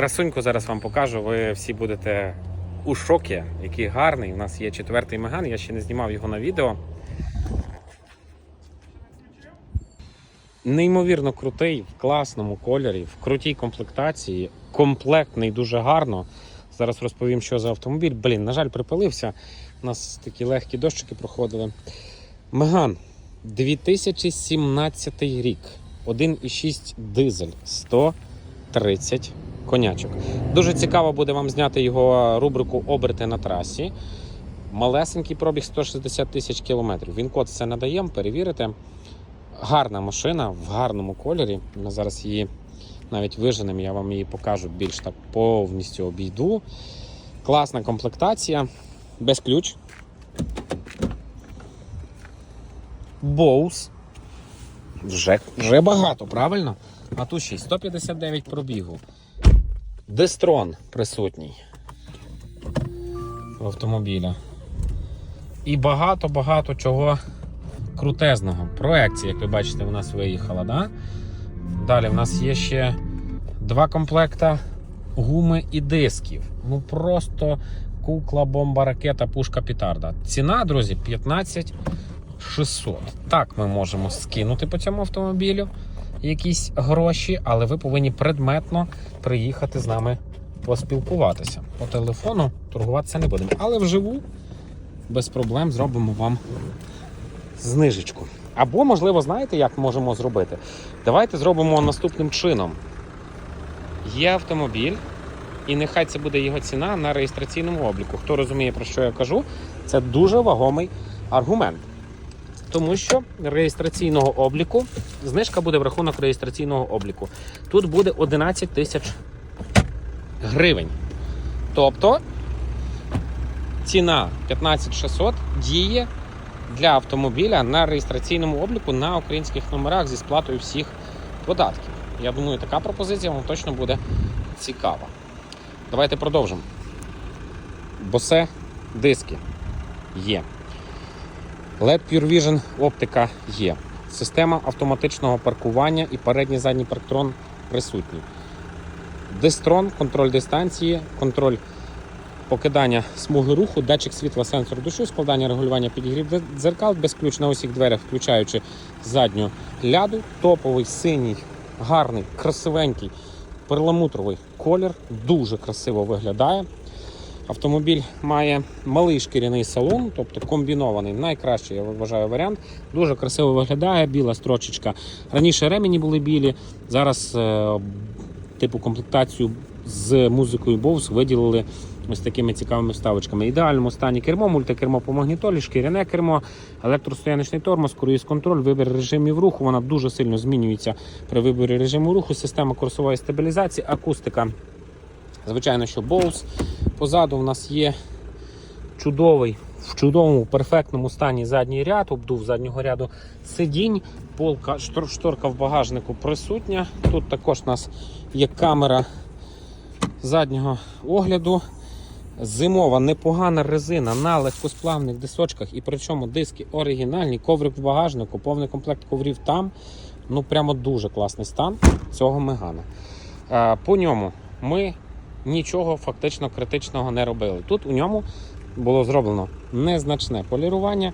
красуньку зараз вам покажу. Ви всі будете у шокі, який гарний. У нас є четвертий меган, я ще не знімав його на відео. Неймовірно крутий, в класному кольорі, в крутій комплектації, комплектний дуже гарно. Зараз розповім, що за автомобіль. Блін, на жаль, припилився. У нас такі легкі дощики проходили. Меган 2017 рік. 1,6 дизель 130 конячок. Дуже цікаво буде вам зняти його рубрику Оберти на трасі. Малесенький пробіг 160 тисяч кілометрів. Він код все надаємо, перевірите. Гарна машина в гарному кольорі. Ми зараз її навіть виженемо, я вам її покажу більш так повністю обійду. Класна комплектація, без ключ. Боус. Вже, вже багато, правильно? А тут ще й 159 пробігу. Дестрон присутній в автомобіля. І багато-багато чого крутезного. Проекція, як ви бачите, у нас виїхала. Да? Далі в нас є ще два комплекта гуми і дисків. Ну просто кукла, бомба, ракета, пушка, петарда. Ціна, друзі, 15 600. Так, ми можемо скинути по цьому автомобілю якісь гроші, але ви повинні предметно приїхати з нами поспілкуватися. По телефону торгуватися не будемо. Але вживу без проблем зробимо вам знижечку. Або, можливо, знаєте, як можемо зробити? Давайте зробимо наступним чином. Є автомобіль, і нехай це буде його ціна на реєстраційному обліку. Хто розуміє, про що я кажу, це дуже вагомий аргумент. Тому що реєстраційного обліку, знижка буде в рахунок реєстраційного обліку. Тут буде 11 тисяч гривень. Тобто ціна 15600 діє для автомобіля на реєстраційному обліку на українських номерах зі сплатою всіх податків. Я думаю, така пропозиція вам точно буде цікава. Давайте продовжимо. Босе диски є. LED Pure Vision оптика є. Система автоматичного паркування і передній задній парктрон присутній. Дестрон, контроль дистанції, контроль покидання смуги руху, датчик світла, сенсор дощу, складання регулювання підігрів дзеркал, безключ на усіх дверях, включаючи задню ляду, топовий синій, гарний, красивенький, перламутровий колір, дуже красиво виглядає. Автомобіль має малий шкіряний салон, тобто комбінований, найкращий, я вважаю, варіант. Дуже красиво виглядає, біла строчечка. Раніше ремені були білі, зараз е, типу комплектацію з музикою Bose виділили ось такими цікавими вставочками. Ідеальному стані кермо, мультикермо по магнітолі, шкіряне кермо, електростояночний тормоз, круїз контроль, вибір режимів руху. Вона дуже сильно змінюється при виборі режиму руху, система курсової стабілізації, акустика. Звичайно, що Bose. Позаду в нас є чудовий, в чудовому, перфектному стані задній ряд, обдув заднього ряду сидінь, полка, штор- шторка в багажнику присутня. Тут також у нас є камера заднього огляду. Зимова непогана резина на легкосплавних дисочках, і причому диски оригінальні, коврик в багажнику, повний комплект коврів там. Ну прямо дуже класний стан цього мегана. Е, По ньому ми нічого фактично критичного не робили. Тут у ньому було зроблено незначне полірування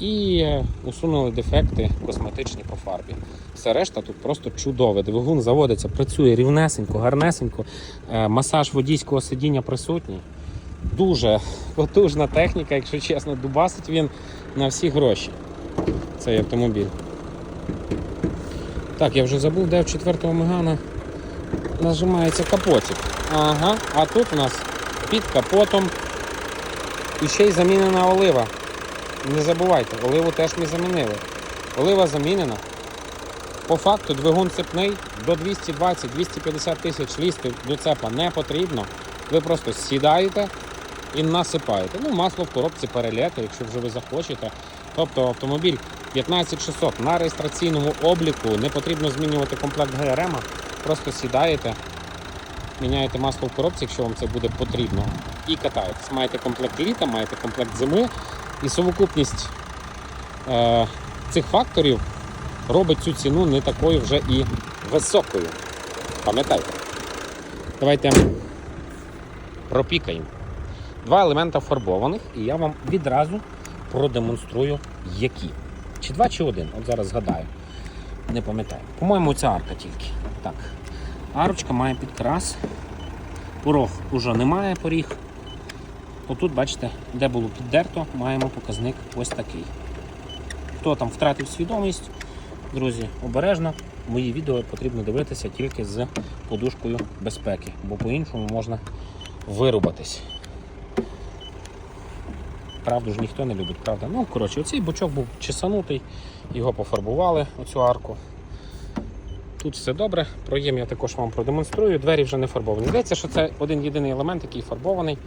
і е, усунули дефекти косметичні по фарбі. Все решта тут просто чудове. Двигун заводиться, працює рівнесенько, гарнесенько. Е, Масаж водійського сидіння присутній. Дуже потужна техніка, якщо чесно, дубасить він на всі гроші. Цей автомобіль. Так, я вже забув, де в четвертого мегана нажимається капотик. Ага, а тут у нас під капотом і ще й замінена олива. Не забувайте, оливу теж ми замінили. Олива замінена. По факту двигун цепний до 220-250 тисяч лісти до цепа не потрібно. Ви просто сідаєте і насипаєте. Ну, масло в коробці перелєте, якщо вже ви захочете. Тобто автомобіль 15600 на реєстраційному обліку, не потрібно змінювати комплект ГРМ, просто сідаєте, міняєте масло в коробці, якщо вам це буде потрібно, і катаєтесь. Маєте комплект літа, маєте комплект зими, і совокупність е, цих факторів робить цю ціну не такою вже і високою. Пам'ятайте. Давайте пропікаємо. Два елемента фарбованих, і я вам відразу продемонструю, які. Чи два, чи один. От зараз згадаю. Не пам'ятаю. По-моєму, ця арка тільки. Так. Арочка має підкрас. Порог уже немає поріг. Отут, бачите, де було піддерто, маємо показник ось такий. Хто там втратив свідомість, друзі, обережно. Мої відео потрібно дивитися тільки з подушкою безпеки, бо по-іншому можна вирубатись. Правду ж ніхто не любить, правда? Ну, коротше, оцей бочок був чесанутий, його пофарбували, оцю арку. Тут все добре, проєм я також вам продемонструю. Двері вже не фарбовані. Здається, що це один єдиний елемент, який фарбований,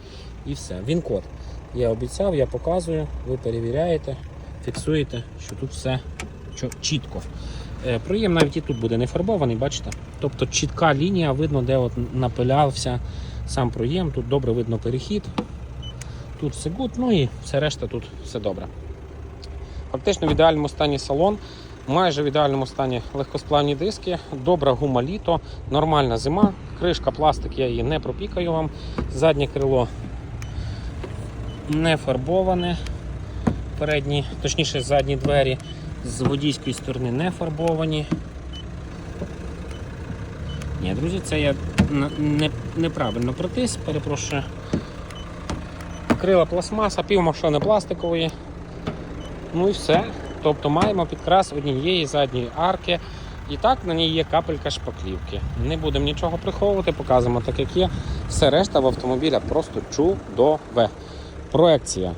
і все. Він код. Я обіцяв, я показую, ви перевіряєте, фіксуєте, що тут все чітко. Е, Проєм навіть і тут буде не фарбований, бачите? Тобто чітка лінія, видно, де от напилявся сам проєм, тут добре видно перехід. Тут все гуд, ну і все решта тут все добре. Фактично в ідеальному стані салон, майже в ідеальному стані легкосплавні диски, добра гума літо, нормальна зима, кришка пластик, я її не пропікаю вам. Заднє крило не фарбоване. Передні, точніше, задні двері з водійської сторони не фарбовані. Ні, друзі, це я не, неправильно протис, перепрошую. Крила пластмаса, півмашини пластикової. Ну і все. Тобто маємо підкрас однієї задньої арки. І так на ній є капелька шпаклівки. Не будемо нічого приховувати, показуємо так, як є. Все решта в автомобіля просто чудове. Проекція,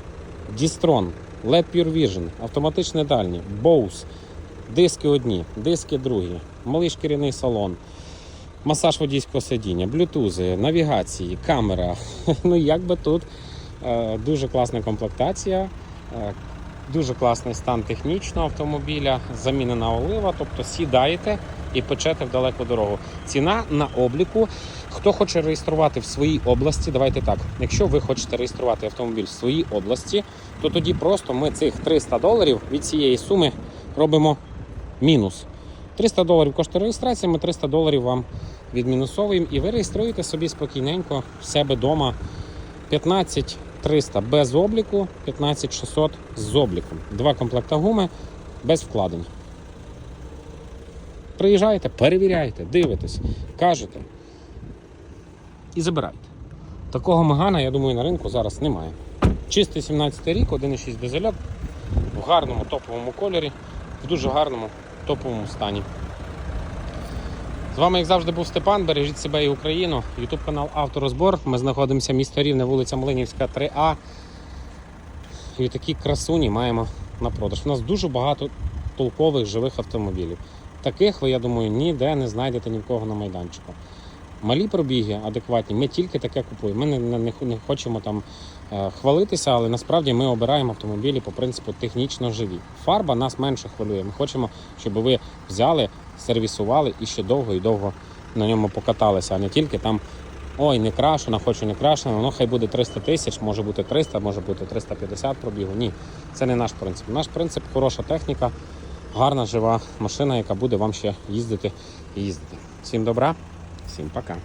Дістрон, LED Pure Vision, автоматичне дальні, Bose, диски одні, диски другі, малий шкіряний салон, масаж водійського сидіння, блютузи, навігації, камера. Ну як би тут е, дуже класна комплектація. Дуже класний стан технічного автомобіля, замінена олива, тобто сідаєте і печете в далеку дорогу. Ціна на обліку. Хто хоче реєструвати в своїй області, давайте так. Якщо ви хочете реєструвати автомобіль в своїй області, то тоді просто ми цих 300 доларів від цієї суми робимо мінус. 300 доларів коштує реєстрація, ми 300 доларів вам відмінусовуємо і ви реєструєте собі спокійненько в себе вдома 15 300 без обліку, 15 600 з обліком. Два комплекта гуми без вкладень. Приїжджаєте, перевіряєте, дивитесь, кажете і забирайте. Такого Мегана, я думаю, на ринку зараз немає. Чистий 17 рік, 1,6 дизельок в гарному топовому кольорі, в дуже гарному топовому стані. З вами, як завжди, був Степан. Бережіть себе і Україну. Ютуб канал Авторозбор. Ми знаходимося місто Рівне, вулиця Млинівська, 3А. І такі красуні маємо на продаж. У нас дуже багато толкових живих автомобілів. Таких ви, я думаю, ніде не знайдете ні в кого на майданчику. Малі пробіги адекватні, ми тільки таке купуємо. Ми не, не- не хочемо там е, хвалитися, але насправді ми обираємо автомобілі по принципу технічно живі. Фарба нас менше хвилює. Ми хочемо, щоб ви взяли, сервісували і ще довго і довго на ньому покаталися, а не тільки там. Ой, не крашено, хочу не крашено, воно хай буде 300 тисяч, може бути 300, може бути 350 пробігу. Ні, це не наш принцип. Наш принцип хороша техніка, гарна жива машина, яка буде вам ще їздити і їздити. Всім добра, всім пока.